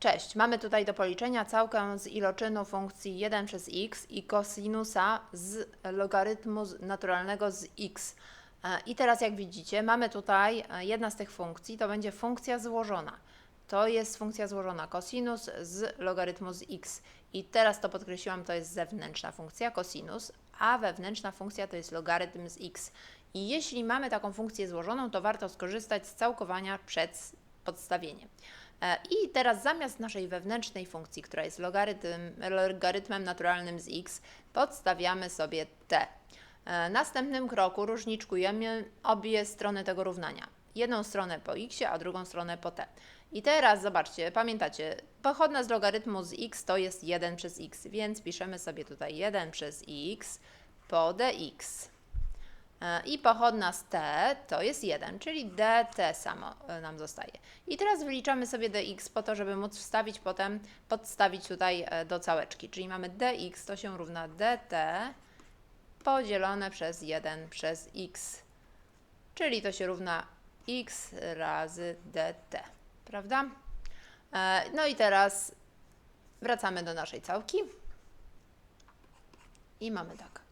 Cześć, mamy tutaj do policzenia całkę z iloczynu funkcji 1 przez x i kosinusa z logarytmu naturalnego z x. E, I teraz jak widzicie, mamy tutaj e, jedna z tych funkcji, to będzie funkcja złożona. To jest funkcja złożona cosinus z logarytmu z x. I teraz to podkreśliłam, to jest zewnętrzna funkcja cosinus, a wewnętrzna funkcja to jest logarytm z x. I jeśli mamy taką funkcję złożoną, to warto skorzystać z całkowania przed podstawieniem. E, I teraz zamiast naszej wewnętrznej funkcji, która jest logarytm, logarytmem naturalnym z x, podstawiamy sobie t. E, W następnym kroku różniczkujemy obie strony tego równania. Jedną stronę po x, a drugą stronę po t. I teraz zobaczcie, pamiętacie, pochodna z logarytmu z x to jest 1 przez x, więc piszemy sobie tutaj 1 przez x po dx. I pochodna z t to jest 1, czyli dt samo e, nam zostaje. I teraz wyliczamy sobie dx po to, żeby móc wstawić potem, podstawić tutaj e, do całeczki. Czyli mamy dx to się równa dt podzielone przez 1 przez x. Czyli to się równa x razy dt, prawda? E, No i teraz wracamy do naszej całki. I mamy tak.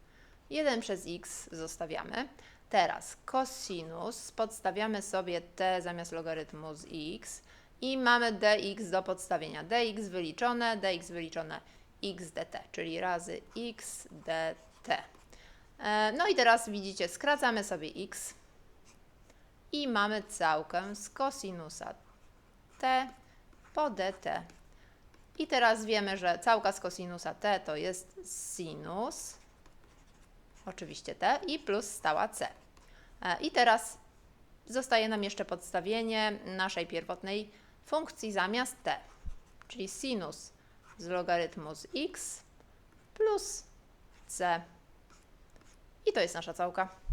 1 przez x zostawiamy. Teraz cosinus, podstawiamy sobie t zamiast logarytmu z x i mamy dx do podstawienia. dx wyliczone, dx wyliczone x dt, czyli razy x dt. E, No i teraz widzicie, skracamy sobie x i mamy całkę z cosinusa t po dt. I teraz wiemy, że całka z cosinusa t to jest sinus oczywiście t i plus stała c. E, I teraz zostaje nam jeszcze podstawienie naszej pierwotnej funkcji zamiast t, czyli sinus z logarytmu z x plus c. I to jest nasza całka.